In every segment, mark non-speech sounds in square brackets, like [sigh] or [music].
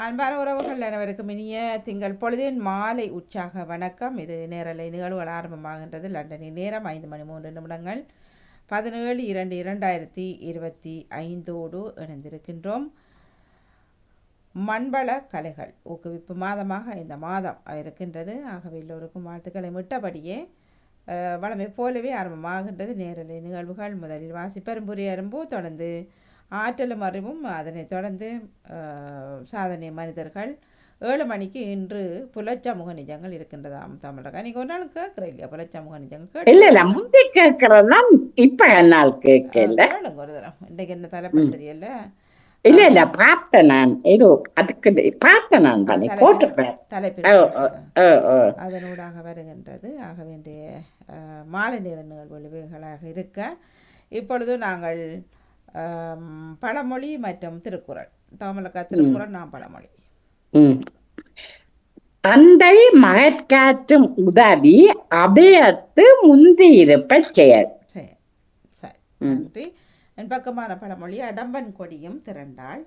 அன்பான உறவுகள் அனைவருக்கும் இனிய திங்கள் பொழுதின் மாலை உற்சாக வணக்கம். இது நேரலை நிகழ்வுகள் ஆரம்பமாகின்றது. லண்டனின் நேரம் ஐந்து மணி மூன்று நிமிடங்கள். பதினேழு இரண்டு இரண்டாயிரத்தி இருபத்தி ஐந்தோடு இணைந்திருக்கின்றோம். மண்வள கலைகள் ஊக்குவிப்பு மாதமாக இந்த மாதம் இருக்கின்றது. ஆகவே எல்லோருக்கும் வாழ்த்துக்களை விட்டபடியே வளமை போலவே ஆரம்பமாகின்றது. நேரலை நிகழ்வுகள் முதலில் வாசிப்பெரும்புரி அரும்பு தொடர்ந்து ஆற்றலும் அறிவும் அதனைத் தொடர்ந்து சாதனை மனிதர்கள் ஏழு மணிக்கு இன்று புலச்சமூக நிஜங்கள் இருக்கின்றதாம் தமிழக. அன்றைக்கி ஒரு நாள் கேட்குறேன் இல்லையா புலச்சமூக நிஜங்கள்? இல்ல இல்ல முந்தி கேட்கறதுதான் இப்ப நாள் கேட்கல. ஒரு தரம். இன்றைக்கு என்ன தலைப்பு தெரியல? இல்ல இல்ல பார்த்தேன் நான். ஏதோ அதுக்கு பார்த்தேன் நான் ஓ ஓ அதனூடாக வருகின்றது. ஆக வேண்டிய மாலை நேர நிகழ்வுகளாக இருக்க இப்பொழுது நாங்கள் பழமொழி மற்றும் திருக்குறள். தமிழக திருக்குறள் நான் பழமொழி. தந்தை மகற்காற்றும் உதவி அபயத்து முந்தி இருப்ப செயல் நன்றி. என் பக்கமான பழமொழி அடம்பன் கொடியும் திரண்டால்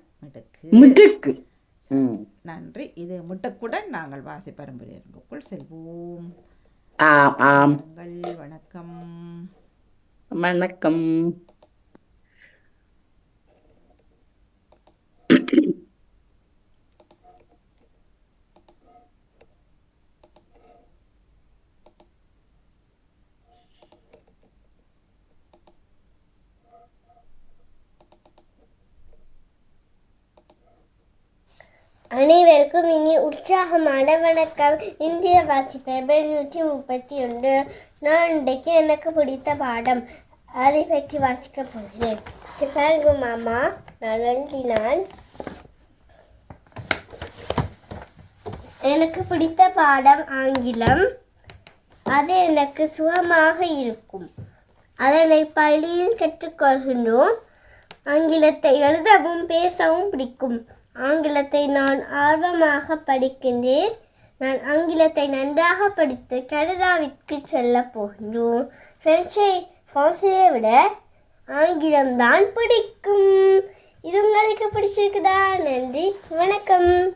மிடுக்கு. நன்றி. இது முட்டக்குடன் நாங்கள் வாசி பரம்பரைக்குள் செல்வோம். ஆம் ஆம். வாருங்கள், வணக்கம். வணக்கம். அனைவருக்கும் இனி உற்சாகமான வணக்கம் இந்திய வாசிப்பர் நூற்றி முப்பத்தி ஒன்று நான் இன்றைக்கு எனக்கு பிடித்த பாடம். அதை பற்றி வாசிக்க போகிறேன். பாருங்க மாமா. நான் எழுதினான் எனக்கு பிடித்த பாடம் ஆங்கிலம். அது எனக்கு சுகமாக இருக்கும். அதனை பள்ளியில் கற்றுக்கொள்கின்றோம். ஆங்கிலத்தை எழுதவும் பேசவும் பிடிக்கும். ஆங்கிலத்தை நான் ஆர்வமாக படிக்கின்றேன். நான் ஆங்கிலத்தை நன்றாக படித்து கனடாவிற்கு செல்ல போகின்றோம். பிரெஞ்சை ஃப்ரான்ஸை விட ஆங்கிலம்தான் பிடிக்கும். இது உங்களுக்கு பிடிச்சிருக்குதா? நன்றி. வணக்கம்.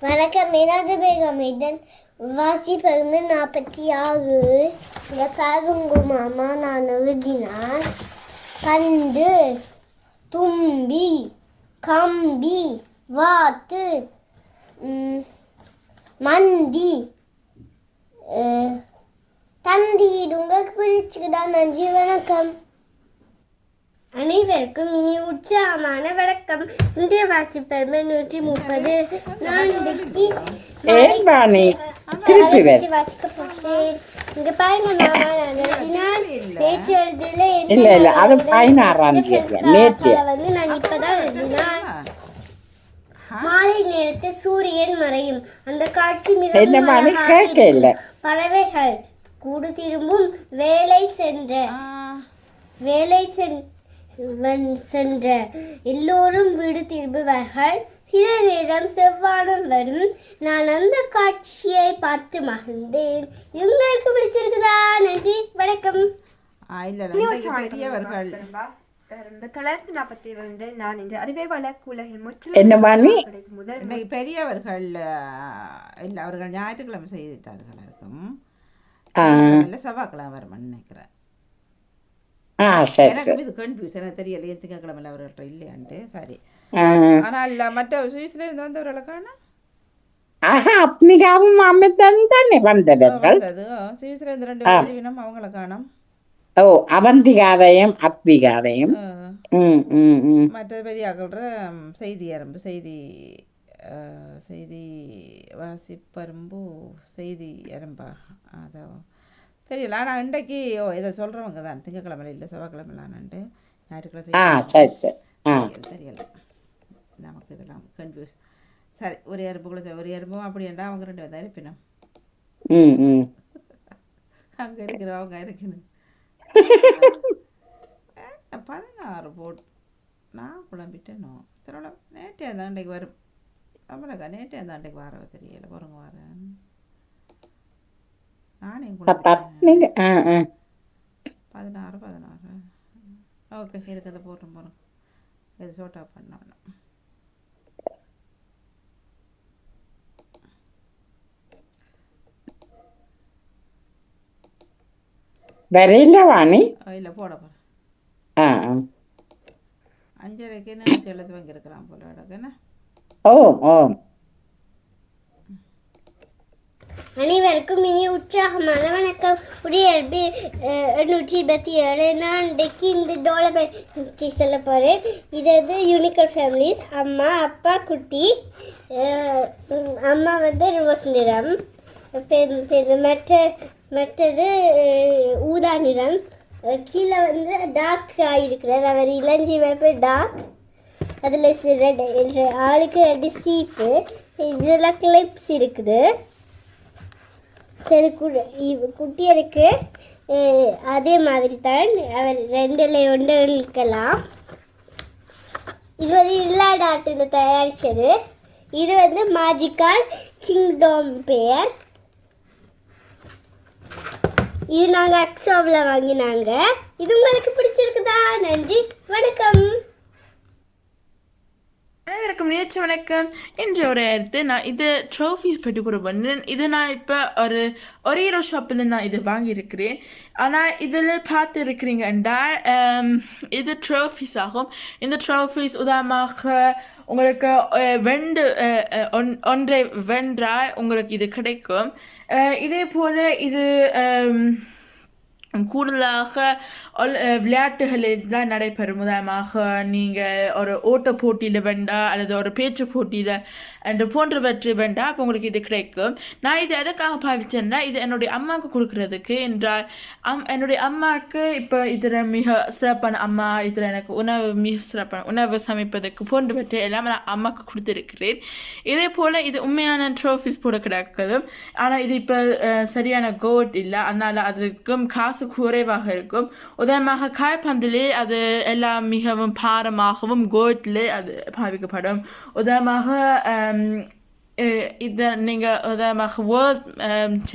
வணக்கம். மீனாட்சி பேகம் இதன் வாசிப்பது நாற்பத்தி ஆறு. என் பாருங்க மாமா நான் எழுதினான் கண்டு தும்பி. கம்பி வாத்து மந்தி தந்தி. இது உங்களுக்கு பிடிச்சுக்குதா நன்றி வணக்கம். அனைவருக்கும் இனி உற்சாகமான வணக்கம். இந்திய வாசிப்பெருமை நூற்றி முப்பது நான் வாசிக்க போகிறேன். இங்க பாருங்க நேற்று [coughs] எழுதில இல்ல இல்ல. அது பதினாறாம் தேதி நேற்று. வந்து நான் இப்பதான் எழுதினான். மாலை நேரத்தில் சூரியன் மறையும். அந்த காட்சி இருக்கும். பறவைகள் கூடு திரும்பும் வேலை சென்ற வேலை சென் சென்ற எல்லோரும் வீடு திரும்புவார்கள். சில நேரம் செவ்வானம் வரும். நான் அந்த காட்சியை பார்த்து மகிழ்ந்தேன். உங்களுக்கு பிடிச்சிருக்குதா? நன்றி வணக்கம். பெரியவர்கள். தொள்ளாயிரத்தி நான் இன்று அறிவை வழக்கு உலகில் முற்றிலும் பெரியவர்கள் இல்லை அவர்கள் ஞாயிற்றுக்கிழமை செய்துட்டார்கள் இருக்கும் இல்லை செவ்வாய்க்கிழமை வருமான்னு நினைக்கிறேன். எனக்கு இது கன்ஃபியூஸ் எனக்கு தெரியல ஏன் திங்கக்கிழமை அவர்கள்ட்ட இல்லையான்ட்டு. சரி. ஆனால் மற்ற சுவிஸ்ல இருந்து வந்தவர்களை காணோம் ஆஹா அப்னிகாவும் அமிர்தம் தானே வந்தவர்கள் சுவிஸ்ல இருந்து ரெண்டு வெளிவினம் அவங்கள காணோம் ஓ அவந்திகாதையும் அத்விகாதையும் அஹ், ம் ம் ம் மற்ற பெரியாக்கள்ற செய்தி அரம்பு செய்தி செய்தி வாசிப்பரும்பு செய்தி அரம்பா அதான் தெரியல ஆனால் இன்றைக்கு ஓ இதை சொல்கிறவங்க தான் இல்லை ஞாயிற்றுக்கிழமை தெரியல நமக்கு இதெல்லாம் கன்ஃபியூஸ் சரி ஒரு எறும்புக்குள்ள ஒரு எறும்பும் அப்படின்டா அவங்க ரெண்டு பேரும் இருப்பினோம். ம் ம். அங்கே இருக்கிறவங்க இருக்கணும். பதினாறு போட் நான் குழம்பிட்டேனோ திருவிழா நேற்றே அந்த அன்றைக்கு வரும். அவ்வளோக்கா நேற்றே அந்த அன்றைக்கு வரவ தெரியல. பொறுங்க வரேன். நானே குழம்பிட்டேன் பதினாறு பதினாறு. ஓகே இருக்கிறத போட்டோம் போகிறோம் இது சோட்டா பண்ண வரையில வாணி இல்லை போட போகிறேன் ஆ ஆ. அஞ்சரைக்கு எனக்கு எழுத்து வாங்கியிருக்கிறான் போல ஓ ஓ அனைவருக்கும் இனி உற்சாகமான வணக்கம் குடியரசு எண்ணூற்றி இருபத்தி ஏழு நான் இன்றைக்கு இந்த டோலை பற்றி சொல்ல போகிறேன் இது வந்து யூனிக்கல் ஃபேமிலிஸ் அம்மா அப்பா குட்டி அஹ், உம், அம்மா வந்து ரோஸ் நிறம் பெ- பெ- மற்ற மற்றது ஊதா நிறம். கீழே வந்து டார்க் ஆகிருக்கிறார் அவர் இளஞ்சிவப்பு டார்க் அதில் ரெண்டு ஆளுக்கு ரெண்டு சீப்பு இதில் கிளிப்ஸ் இருக்குது. சரி கு குட்டியருக்கு அதே மாதிரி தான் அவர் ரெண்டில் ஒன்று இருக்கலாம். இது வந்து இல்லா டாட்டில் தயாரித்தது இது வந்து மாஜிக்கால் கிங்டம் பெயர் இது நாங்கள் அக்ஸோவில் வாங்கினாங்க. இது உங்களுக்கு பிடிச்சிருக்குதா? நன்றி. வணக்கம். அனைவருக்கும் நேற்று வணக்கம். இன்று ஒரு எடுத்து நான் இது ட்ரோஃபீஸ் பற்றி கூட இது நான் இப்போ ஒரு ஒரே ஒரு ஷாப்பில் நான் இது வாங்கியிருக்கிறேன். ஆனால் இதில் பார்த்து இது ட்ரோஃபீஸ் ஆகும். இந்த ட்ரோஃபீஸ் உதாரணமாக உங்களுக்கு வெண்டு ஒன்- ஒன்றை வென்றால் உங்களுக்கு இது கிடைக்கும். இதே போல் இது கூடுதலாக ஒல்- விளையாட்டுகளில் தான் நடைபெறும் உதாரணமாக நீங்கள் ஒரு ஓட்ட போட்டியில் வேண்டா அல்லது ஒரு பேச்சு போட்டியில் என்று போன்றவற்றை வேண்டா அப்போ உங்களுக்கு இது கிடைக்கும். நான் இது எதுக்காக பாவிச்சேன்னா இது என்னுடைய அம்மாவுக்கு கொடுக்கறதுக்கு என்றால் அம் என்னுடைய அம்மாவுக்கு இப்போ இதில் மிக சிறப்பான அம்மா இதில் எனக்கு உணவு மிக சிறப்பான உணவு சமைப்பதற்கு போன்றவற்றை எல்லாம் நான் அம்மாவுக்கு கொடுத்துருக்கிறேன். இதே போல் இது உண்மையான ட்ரோஃபிஸ் போட கிடக்குது. ஆனால் இது இப்போ சரியான கோட் இல்லை. அதனால் அதுக்கும் காசு குறைவாக இருக்கும். உதாரணமாக காய்பந்திலே அது எல்லாம் மிகவும் பாரமாகவும் கோட்டிலே அது பாவிக்கப்படும். உதாரணமாக இதை நீங்கள் உதாரணமாக வேர்ல்ட்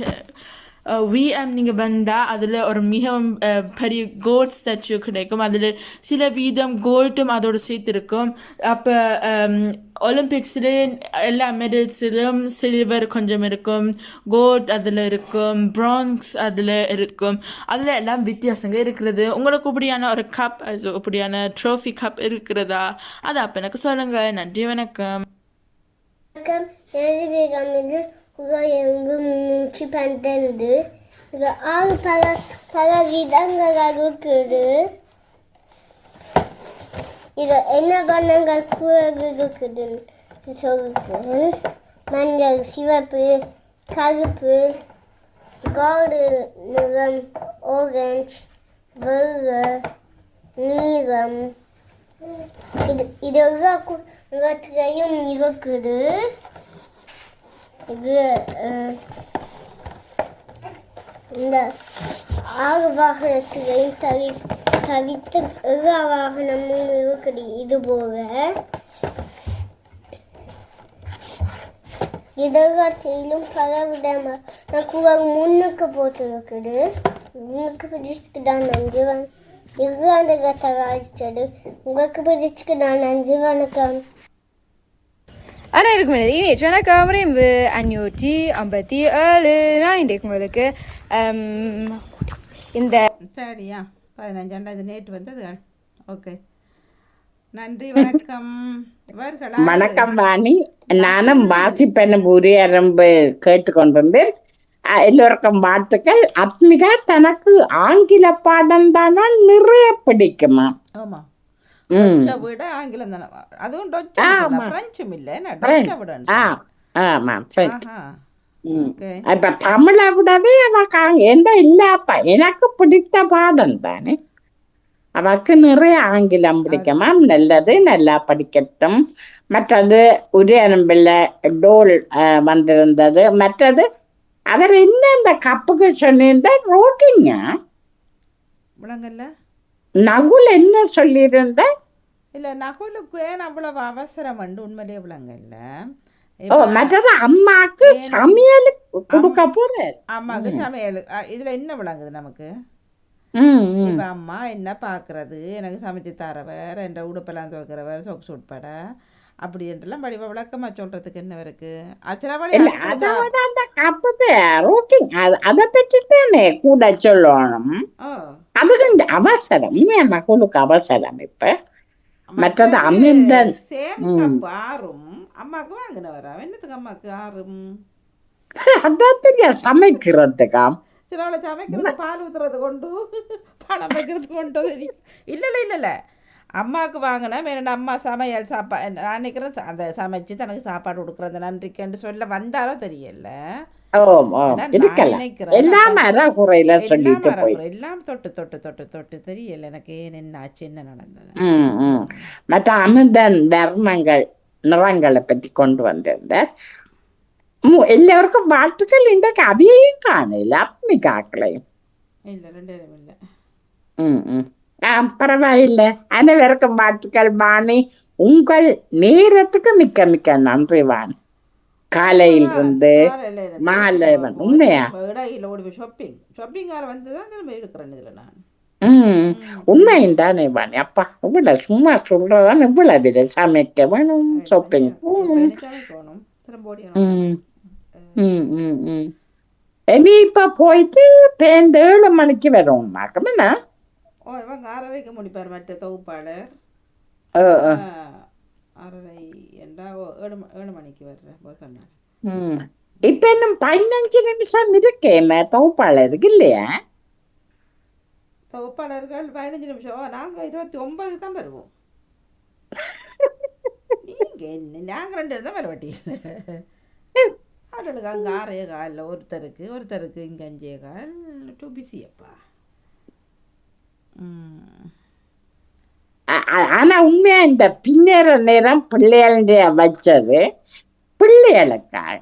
Uh, விஎம் நீங்கள் வந்தால் அதில் ஒரு மிகவும் uh, பெரிய கோல்ட் ஸ்டாச்சு கிடைக்கும். அதில் சில வீதம் கோல்டும் அதோடு சேர்த்துருக்கும். அப்போ ஒலிம்பிக்ஸில் um, எல்லா மெடல்ஸிலும் சில்வர் கொஞ்சம் இருக்கும். கோல்ட் அதில் இருக்கும். ப்ரான்ஸ் அதில் இருக்கும். அதில் எல்லாம் வித்தியாசங்கள் இருக்கிறது. உங்களுக்கு இப்படியான ஒரு கப் அது இப்படியான ட்ரோஃபி கப் இருக்கிறதா? அதை அப்போ எனக்கு சொல்லுங்கள் நன்றி வணக்கம். வணக்கம். எனது பேகாமில் எங்கு ஆறு பல பல விதங்களாக இருக்குது இது என்ன வண்ணங்கள் கூறகு இருக்குதுன்னு மஞ்சள் சிவப்பு கருப்பு கோடு நிறம் ஆரஞ்சு வெள்ளை நீளம் இது இது எல்லா இருக்குது இது இந்த ஆறு வாகனத்திலையும் தவி தவித்து எல்லா வாகனமும் இருக்குது. இது போல இதெல்லாத்திலும் பல விதமாக குரல் முன்னுக்கு போட்டிருக்குது. உங்களுக்கு பிடிச்சிருக்கு தான் நன்றி வணக்கம் இதுதான் அந்த கதை உங்களுக்கு பிடிச்சிருக்கு நான் நன்றி வணக்கம் அனைவருக்கும் எனது இனிய வணக்கம். ரெம்பு அஞ்சூற்றி ஐம்பத்தி ஏழு. நான் இன்றைக்கு உங்களுக்கு இந்த சரியா. பதினஞ்சாண்டா இது நேற்று வந்தது. ஓகே. நன்றி வணக்கம். இவர்களா வணக்கம் வாணி. நானும் வாசிப்பென புரியரம்பு கேட்டுக்கொண்டிருந்தேன் அஹ், எல்லோருக்கும் வாழ்த்துக்கள். அத்மிகா தனக்கு ஆங்கில பாடம் தானா நிறைய பிடிக்குமா? ஆமாம் ம் டொச்சை விட ஆங்கிலம் தானே அதுவும் டொச்சா. பிரெஞ்சும் இல்லை பிரெஞ்சு. டொச்சை விட ஆமா. ஓகே இப்ப தமிழை விடவே அவக்கு எந்த இல்லப்பா எனக்கு பிடித்த பாடம் தானே அவக்கு நிறைய ஆங்கிலம் பிடிக்குமா நல்லது நல்லா படிக்கட்டும் மற்றது உரியரம்பில் டோல் வந்திருந்தது மற்றது அவர் என்ன இந்த கப்புக்கு சொன்னிருந்த ரோட்டிங்க விளங்கல்ல நகுல் என்ன சொல்லியிருந்த? இல்லை நகுலுக்கு ஏன் அவ்வளவு அவசரம் உண்டு உண்மையிலே விளங்கல்ல ஓ இப்ப மற்றது அம்மாக்கு ஏன்? சமையலுக்கு கொடுக்க போறார். அம்மாவுக்கு சமையல். இதுல என்ன விளங்குது நமக்கு. இப்ப அம்மா என்ன பார்க்கறது எனக்கு சமைச்சு தரவர் என்ற உடுப்பெல்லாம் துவைக்கிறவர் சொக்ஸ் உட்பட அப்படி என்றெல்லாம் வடிவ விளக்கமாக சொல்கிறதுக்கு என்ன இருக்கு? ரோக்கிங் அதை பற்றி தானே கூட சொல்லணும். ஓ அது கொஞ்சம் அவசரம் என் மகளுக்கு அவசரம் இப்ப. மற்றது அமிர்தன் சேம் ஆறும் அம்மாவுக்கு வாங்கினவரா? என்னத்துக்கு அம்மாவுக்கு ஆறும்? அதான் தெரியும் சமைக்கிறதுக்காம் சிலவளை சமைக்கிறது பால் ஊற்றுறது கொண்டு பணம் வைக்கிறது கொண்டு தெரியும் இல்லை இல்லை இல்லை இல்லை. அம்மாவுக்கு வாங்கினா வேற அம்மா சமையல் சாப்பா நான் நினைக்கிறேன் அந்த சமைச்சு தனக்கு சாப்பாடு கொடுக்குறது நன்றிக்கன்னு சொல்ல வந்தாலும் தெரியல. எல்லாம் தொட்டு தொட்டு தொட்டு தொட்டு தெரியல எனக்கு ஏன் என்ன ஆச்சு என்ன நடந்தது. மற்ற அமிர்தன் தர்மங்கள் நிறங்களை பற்றி கொண்டு வந்திருந்தார். ம், எல்லாருக்கும் வாழ்த்துக்கள். இன்றைக்கு அதையும் காணல. அப்படி காக்கலையும் இல்லை பரவாயில்லை. அனைவருக்கும் வாழ்த்துக்கள் வாணி உங்கள் நேரத்துக்கு மிக்க மிக்க நன்றி வாணி காலையில் இருந்து மாலை உண்மையா? இடையில ஓடி ஷாப்பிங் ஷாப்பிங்கார வந்து தான் திரும்ப இருக்கிறேன் இதில் நான். ம் உண்மையும் தானே வாணி அப்பா இவ்வளவு சும்மா சொல்றதான் இவ்வளவு வித சமைக்க வேணும் ஷாப்பிங் ஓடியணும் ம். ம் ம் இனி இப்ப போயிட்டு பேருந்து ஏழு மணிக்கு வரும். மாக்கம் என்ன ஓ இவங்க ஆறரைக்கு முடிப்பார் மற்ற தொகுப்பாளர் ஆறரை என்றா ஓ ஏழு ஏழு மணிக்கு வர்றேன் போ சொன்னார். இப்ப இன்னும் பதினஞ்சு நிமிஷம் இருக்கேமே தொகுப்பாளருக்கு இல்லையா? தொகுப்பாளர்கள் பதினஞ்சு நிமிஷம். நாங்கள் இருபத்தி ஒன்பது தான் வருவோம். [laughs] நீங்கள் நாங்கள் ரெண்டு பேரும் தான் வர வட்டியில் அவர்களுக்கு அங்கே ஆறே காலில் ஒருத்தருக்கு ஒருத்தருக்கு இங்கே அஞ்சே கால் டூ ஆ- ஆனா உண்மையா இந்த பின்னேற நேரம் பிள்ளைகளுடைய வச்சது. பிள்ளைகளுக்காக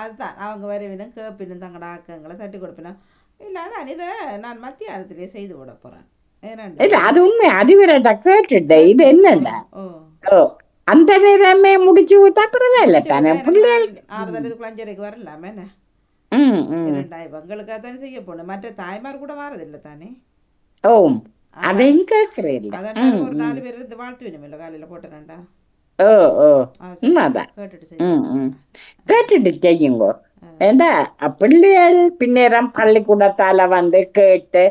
அதுதான். அவங்க வரவினும் கேப்பினும் தங்கட ஆக்கங்களை தட்டி கொடுப்பினும். இல்லை அதான் இதை நான் மத்தியானத்திலே செய்து விட இல்ல அது உண்மை. அதுவரை கேட்டுட்டேன். இது என்னடா? ஓ. அந்த நேரமே முடிச்சு விட்டா பரவாயில்ல தானே. பிள்ளைகள் ஆறுதல் இதுக்குள்ள அஞ்சரைக்கு வரலாமே என்ன? இரண்டாயிரம் இவங்களுக்காக தானே செய்ய போகணும் மற்ற தாய்மார் கூட வாரதில்லை தானே? வேணும் இல்லை காலையில் போட்டேன்டா ஓ ஓ ஆ, சரி. உண்மைதான் கேட்டுட்டு ம் செய்ய ம் கேட்டுட்டு செய்யுங்க ஏண்டா பிள்ளைகள் பின்னேரம் பள்ளிக்கூடத்தால வந்து கேட்டு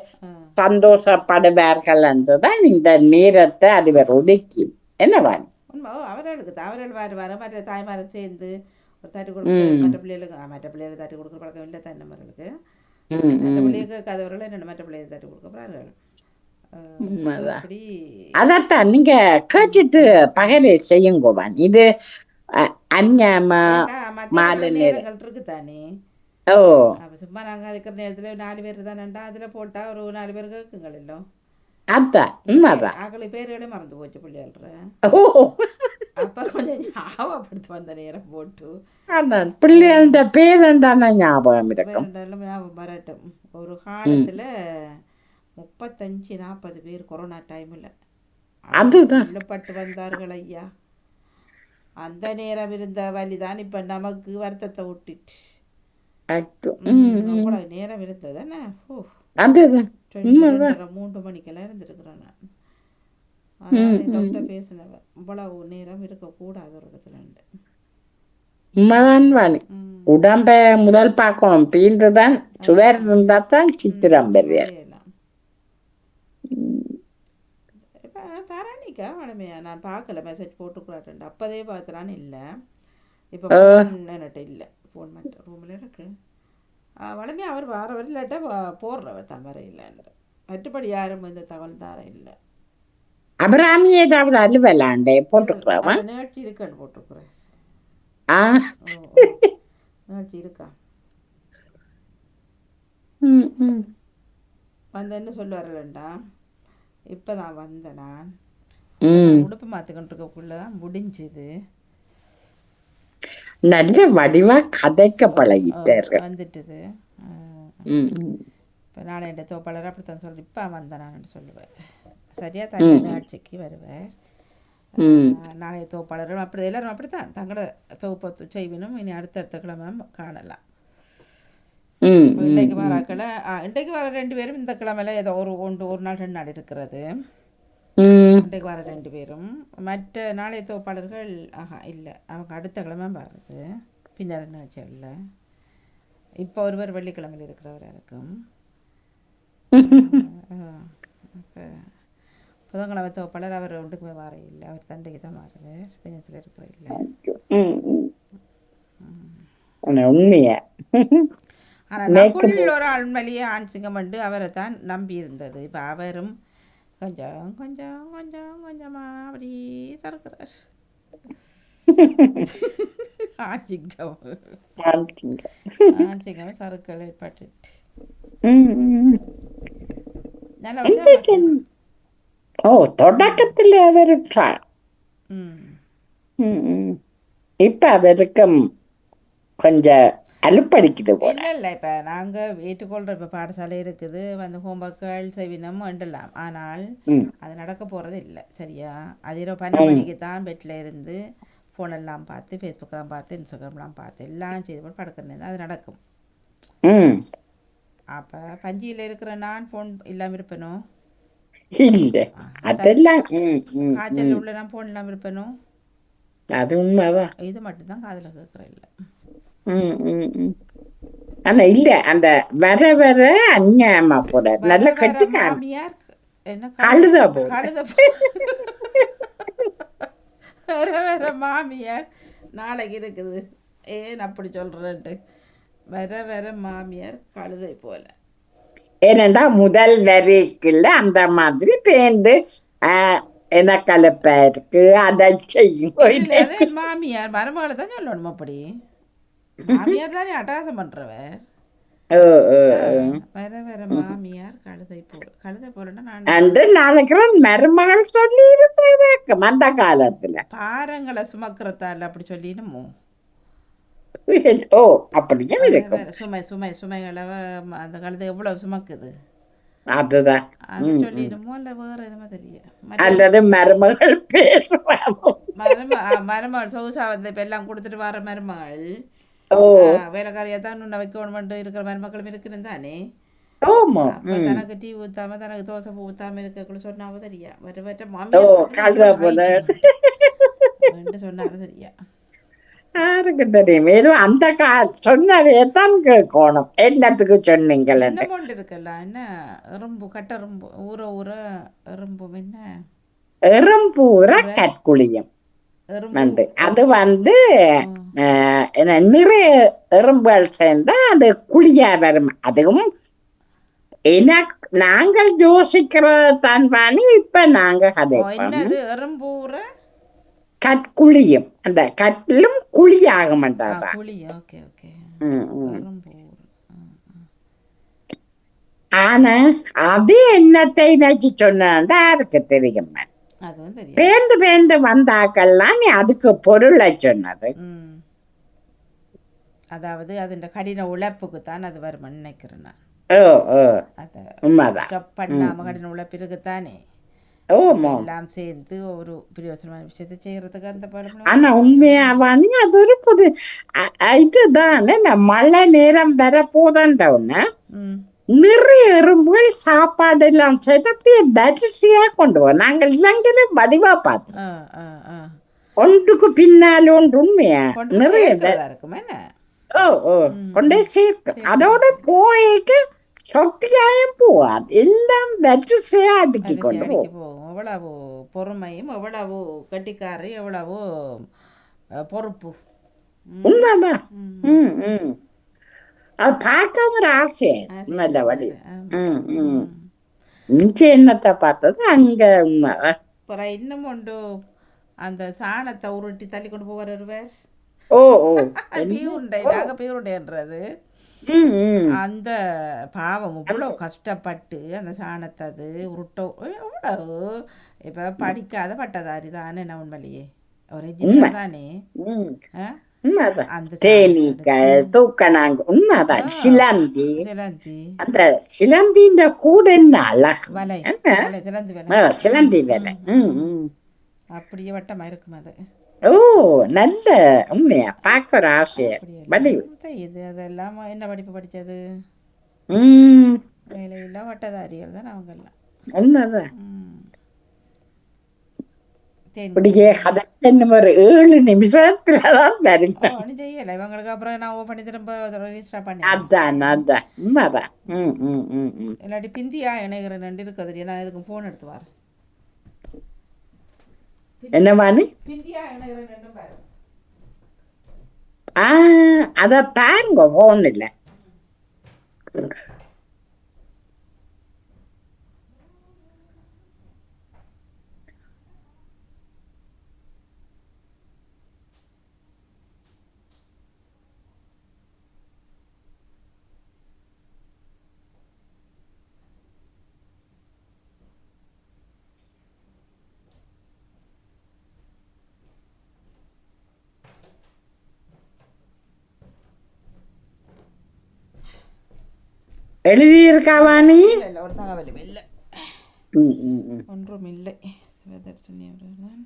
சந்தோஷப்படுவார்கள் என்றுதான் இந்த நேரத்தை அதுவர் ஒதுக்கி என்னவா உண்மை அவர்களுக்கு அவர்கள் வார வாரம் மற்ற தாய்மாரும் சேர்ந்து ஒரு தட்டி கொடுக்குறது மற்ற பிள்ளைகளுக்கு மற்ற பிள்ளைகளுக்கு தட்டி கொடுக்குற பழக்கம் இல்லை தான் ம் பிள்ளைக்கு கதவர்கள் என்னென்ன மற்ற பிள்ளைகளை தட்டி கொடுக்க போகிறார்கள் அதத்தான் நீங்க கேட்டுட்டு பகலே செய்யுங்கோவான் இது அ- அந்நியமா ஏன்னா, மத்தியானத்துல மாலை. நேரங்கள் இருக்கு தானே ஓ. அப்போ சும்மா நாங்கள் இருக்கிற நேரத்தில் நாலு பேர் தானேண்டா அதில் போட்டால் ஒரு நாலு பேர் கேட்குங்கள் எல்லாம் அதான் ஆக்களை பேர்களே மறந்து போச்சு பிள்ளைகள்ற ஓ அப்போ கொஞ்சம் ஞாபகப்படுத்தி வந்த நேரம் போட்டு. அதான் பிள்ளைகள பேரண்டான ஞாபகம் இருக்கும். ஞாபகம் வரட்டும். ஒரு காலத்தில் முப்பத்தஞ்சு நாற்பது பேர் கொரோனா டைமில் அதுதான். கொல்லப்பட்டு வந்தார்கள் ஐயா. அந்த நேரம் இருந்த வலிதான் இப்போ நமக்கு வருத்தத்தை விட்டுட்டு நேரம் இருந்தது மூன்று மணிக்கெல்லாம் இருந்திருக்கிறேன் நான். அதனால டாக்டர் பேசினவ இவ்வளவு நேரம் இருக்கக்கூடாது ஒரு இடத்துல உண்மைதான் வாணி. உடம்ப முதல் பார்க்கணும். பீந்துதான் சுவர் இருந்தா தான் சித்திரம் பெரிய வரையலாம். இப்ப தரணிக்கா வளமையா நான் பார்க்கல மெசேஜ் போட்டுக்கூடாதுண்டு அப்போதே பார்த்துறான்னு இல்லை. இப்போ ஃபோன் என்கிட்ட இல்லை. ஃபோன் மட்டும் ரூமில் இருக்கு. வளமையா அவர் வார வரை இல்லாட்டா போ- போடுறவர் தான் வர இல்லைன்னு மற்றபடி யாரும் இந்த தகவல் தர இல்லை. அபிராமி ஏதாவது அலுவலாண்டே போட்டுக்கிறவன் அவர் நிகழ்ச்சி இருக்கான்னு போட்டுக்கிறேன் ஆ. நிகழ்ச்சி இருக்கா ம், ம். வந்தேன்னு சொல்லுவார்கள்டா இப்போ தான் வந்தேன் நான் ம். உடுப்பு மாற்றிக்கிட்டு இருக்கக்குள்ள தான் முடிஞ்சுது நல்ல வடிவா கதைக்க பழகிட்டாரு வந்துட்டுது. இப்போ நாளை என் தோப்பாளர் அப்படித்தான் சொல்லி இப்போ வந்தேன் நான் சொல்லுவேன் சரியாக தங்க நிகழ்ச்சிக்கு வருவேன். ம். நாளைய தோப்பாளரும் அப்படி எல்லாரும் அப்படித்தான். தங்களோட தொகுப்பு செய்வினும் இனி அடுத்தடுத்த கிழமை காணலாம். இன்றைக்கு வராக்களை இன்றைக்கு வர ரெண்டு பேரும் இந்த கிழமையில ஏதோ ஒரு ஒன்று ஒரு நாள் ரெண்டு நாள் இருக்கிறது. இன்றைக்கு வர ரெண்டு பேரும். மற்ற நாளைய தோப்பாளர்கள் ஆஹா இல்லை. அவங்க அடுத்த கிழமை வருது பின்னர் நிகழ்ச்சியில் இப்போ ஒருவர் வெள்ளிக்கிழமையில் இருக்கிறவராக இருக்கும். [laughs] இப்போ புதன்கிழமை தோப்பாளர் அவர் ஒன்றுக்குமே வர இல்லை. அவர் தண்டைக்கு தான் மாறுவார். பின்னத்தில் இருக்கிற இல்லை. உண்மையா. ஆனால் நமக்குள்ள ஒரு ஆள் மேலேயே ஆண் சிங்கம் வந்து அவரை தான் நம்பி இருந்தது இப்போ அவரும் கொஞ்சம் கொஞ்சம் கொஞ்சம் கொஞ்சமாக அப்படி சறுக்கிறார். ஆண் சிங்கம். ஆமாங்க. ஆண் சிங்கம் சறுக்கல் ஏற்பட்டு. நல்ல ம் ம், ம். இப்ப அவருக்கும் கொஞ்சம் அலுப்படிக்குது போல இல்லை இல்லை இப்போ நாங்கள் ஏற்றுக்கொள்கிற இப்போ பாடசாலை இருக்குது வந்து ஹோம்ஒர்க்குகள் செவினம் வேண்டலாம் ஆனால். அது நடக்க போகிறது இல்லை சரியா அது இரவு பன்னெண்டு மணிக்கு தான் பெட்டில் இருந்து ஃபோனெல்லாம் பார்த்து ஃபேஸ்புக்கெல்லாம் பார்த்து இன்ஸ்டாகிராம்லாம் பார்த்து எல்லாம் செய்து போட்டு படுக்கிறது அது நடக்கும் அப்போ பஞ்சியில் இருக்கிற நான் ஃபோன் இல்லாமல் இருப்பேனோ இல்ல அதெல்லாம். காய்ச்சல் உள்ள நான் ஃபோன் இல்லாமல் இருப்பேனோ அது உண்மைதான் இது மட்டும்தான் காதில் கேட்குற இல்லை ம், ம், ம். ஆனா இல்ல அந்த வர வர அந்நியமா போட நல்ல என்ன கழுத. கழுத வர வர மாமியார் நாளைக்கு இருக்குது ஏன் அப்படி சொல்கிறேன்ட்டு வர வர மாமியார் கழுதை போல ஏனென்றா முதல் வரைக்குள்ள அந்த மாதிரி பேந்து என்ன கலப்பா இருக்கு அதை செய்யும் மாமியார் மருமகளை தான் சொல்லணும் அப்படி? மாமியார் தானே அட்டகாசம் பண்றவர். வர வர மாமியார் கழுதை போல கழுதை போலன்னா நான் அன்று நினைக்கிறேன் மருமகள் சொல்லி அந்த காலத்துல. பாரங்களை சுமக்கிறதால அப்படி சொல்லினுமோ? ஓ அப்படியும் வர இருக்கும் சுமை சுமை சுமைகளை வ- அந்த கழுதை எவ்வளவு சுமக்குது அதுதான். அல்லது மருமகள் மருமகள் சொகுசா வந்து இப்ப எல்லாம் கொடுத்துட்டு வர மருமகள் வேலைக்காரியா தான் உன்னை வைக்கணுமென்று இருக்கிற மருமக்களும் இருக்குன்னு தானே? தனக்கு டீ ஊத்தாம தனக்கு தோசை ஊத்தாம இருக்கக்குள்ள சொன்னாவோ தெரியா? வர வர மாமியார் [laughs] சொன்னாலும் தெரியா? யாருக்கு தெரியும் ஏதோ அந்த கா சொன்னவே தான் கேட்கணும். என்னத்துக்கு சொன்னீங்களே என்ன இருக்கல்ல? என்ன எறும்பு கட்டெறும்பு ஊற ஊற எறும்பு என்ன? எறும்பூர கற்குழியம். நண்டு. அது வந்து அஹ், என்ன, நிறைய எறும்புகள் சேர்ந்தா அது குழியா வரும். அதுவும் எனக்கு நாங்கள் யோசிக்கிறதான் பாணி இப்ப நாங்க என்னது? எறும்பூற கற்குழியும் அந்த கட்டிலும் குழியாக ஆ, மாட்டாதா குழி ஓகே ஓகே ம், ம். எறும்பூர் ஆனா அது என்னத்தை நினைச்சு சொன்னா யாருக்கு தெரியும். பேந்து பேந்து வந்தாக்கள்லாம் நீ அதுக்கு பொருளை சொன்னது. அதாவது அதுண்ட கடின உழைப்புக்கு தான் அது வருமான்னு நினைக்கிறேன் பண்ணாம கடின உழைப்பிற்கு தானே எல்லாம் சேர்ந்து ஒரு பிரயோசனமான விஷயத்தை செய்யறதுக்கு அந்த படம் ஆனா உண்மையாவானி அது ஒரு புது இதுதான் மழை நேரம் வர போதாண்டவுன்னு ம் நிறைய எறும்புகள் சாப்பாடு எல்லாம் செய்து அப்படியே தரிசியா கொண்டு வரும் நாங்கள் இலங்கையில வடிவா பார்த்தோம் ஒன்றுக்கு பின்னால் ஒன்று உண்மையா நிறைய ஓ ஓ கொண்டே சேர்க்கும் அதோட போய்க்கு சொத்தியாயும் போவாது எல்லாம் வரிசையா அடுக்கி கொண்டு போகும் எவ்வளவு பொறுமையும் எவ்வளவு கட்டிக்காரு எவ்வளவு பொறுப்பு. அது பார்க்க ஒரு ஆசை. நல்ல வழி. ஆமா. ம் ம். இங்கே என்னத்தை பார்த்தது அங்க. அப்புறம் இன்னும் உண்டு. அந்த சாணத்தை உருட்டி தள்ளி கொண்டு போவார் ஒருவர். ஓ ஓ. பீருண்டை நாங்க பீருண்டைன்றது ம் ம். அந்த பாவம் இவ்வளோ கஷ்டப்பட்டு அந்த சாணத்தை அது உருட்ட எவ்வளவு இப்போ படிக்காத பட்டதாரி தானே நான் உண்மையிலேயே ஒரு இன்ஜினியர் தானே ஆ? தேனீக்கள் தூக்கணாங்க. உண்மைதான். சிலந்தி. சிலந்தி. அந்த சிலந்தின்ற கூட என்ன அழகு? சிலந்தி வலை. சிலந்தி வேலை. அப்படியே வட்டமாக இருக்கும் அது? ஓ நல்ல உண்மையா? பார்க்க ஒரு ஆசையா வடி இது? அதெல்லாம் என்ன படிப்பு படித்தது? ம். வேலையில்லா வட்டதாரிகள் தான் அவங்கெல்லாம். உண்மைதான். ம். தேன் இப்படியே கதை இன்னும் ஒரு ஏழு நிமிஷத்துலதான் வருங்க. ஒன்றும் செய்யலை. இவங்களுக்கு அப்புறம் நான் ஓ பண்ணி திரும்ப ரெஜிஸ்டர் பண்ணி அதான் அதான். உண்மைதான். ம் ம் ம் இல்லாட்டி பிந்தியா? இணைகிற ரெண்டு இருக்குது நான் எதுக்கும் ஃபோன் எடுத்து வரேன். என்னவானு பிந்தியா இணைகிற ரெண்டும் பாரு தாங்க போன் இல்லை எழுதியிருக்காவானி இல்லை. இல்லை ஒன்றும் இல்லை சிவதர்ஷினி அவர்கள்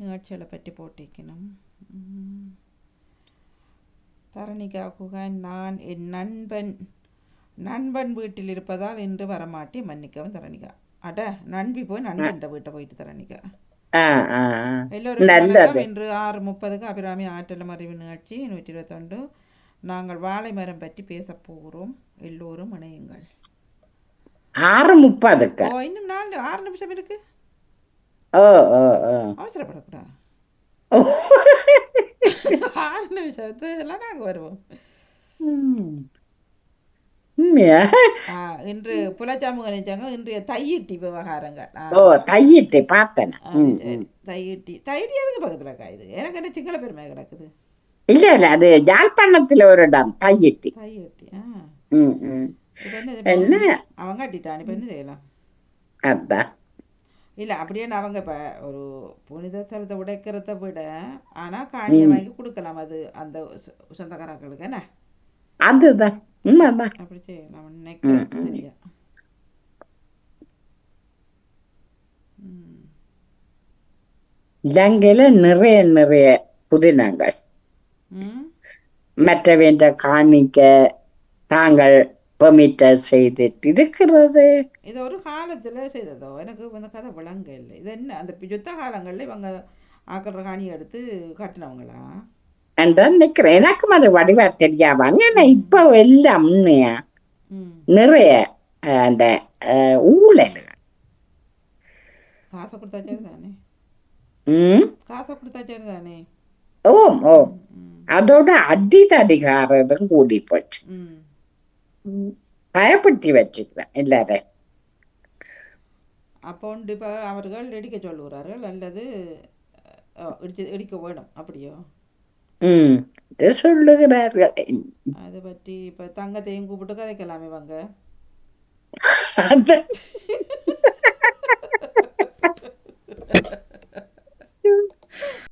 நிகழ்ச்சிகளை பற்றி போட்டிக்கணும். தரணிகா குகன் நான் என் நண்பன். நண்பன் வீட்டில் இருப்பதால் இன்று வரமாட்டி மன்னிக்கவும் தரணிகா. அட நண்பி போய் நண்பன் வீட்டை போயிட்டு தரணிகா. வணக்கம். இன்று ஆறு முப்பதுக்கு அபிராமி ஆற்றல் மறைவு நிகழ்ச்சி நூற்றி இருபத்தொண்டு நாங்கள் வாழை மரம் பற்றி பேசப் போகிறோம். எல்லோரும் இணையுங்கள். ஆறு முப்பதுக்கு. ஓ இன்னும் நாலு ஆறு நிமிஷம் இருக்கு? ஓ ஓ ஓ. அவசரப்படக்கூடாது [laughs] ஆறு நிமிஷத்துலாம் நாங்கள் வருவோம். இன்று புலச்சாமு கணிச்சாங்க இன்றைய தையிட்டி விவகாரங்கள். ஓ தையிட்டு பார்த்தேன். தையிட்டி. தையிட்டி எதுக்கு பக்கத்தில் இருக்கா இது? எனக்கு என்ன சிங்கள பெருமை கிடக்குது. இல்ல இல்ல அது யாழ்ப்பாணத்துல ஒரு இடம் தையிட்டு. தையிட்டி என்ன? அவன் கட்டிட்டான் இப்போ என்ன செய்யலாம்? அதான் இல்லை அப்படியே அவங்க இப்போ ஒரு புனித ஸ்தலத்தை உடைக்கிறத விட ஆனால் காணியை வாங்கி கொடுக்கலாம் அது அந்த சொந்தக்காரர்களுக்கு என்ன? அதுதான் அப்படி செய்யலாம் நினைக்கிறேன் இலங்கையில நிறைய நிறைய புதினங்கள். மற்றவன்ற காணிக்க தாங்கள் பெர்மிட்டர் செய்துட்டு இருக்கிறது இது ஒரு காலத்தில் செய்ததோ? எனக்கு இந்த கதை விளங்க இல்லை. இது என்ன? அந்த யுத்த காலங்களில் இவங்க ஆக்கிற காணி எடுத்து கட்டினவங்களா? என்றான் நிக்கிறேன் எனக்கும் அது வடிவா தெரியாவாங்க ஆனா இப்ப எல்லாம் உண்மையா? நிறைய அந்த ஊழல் காசை கொடுத்தா சரி தானே ம்? காசை கொடுத்தா சரி தானே ஓம் ஓம் அதோட அடிதடிகாரரும் கூடி போச்சு பயப்படுத்தி வச்சுக்கிறேன் எல்லாரும் அப்போ இப்போ அவர்கள் இடிக்க சொல்லுகிறார்கள் அல்லது இடிச்சு இடிக்க வேணும் அப்படியோ ம் சொல்லுகிறார்கள் அதை பற்றி இப்போ தங்கத்தையும் கூப்பிட்டு கதைக்கலாம் இவங்க அது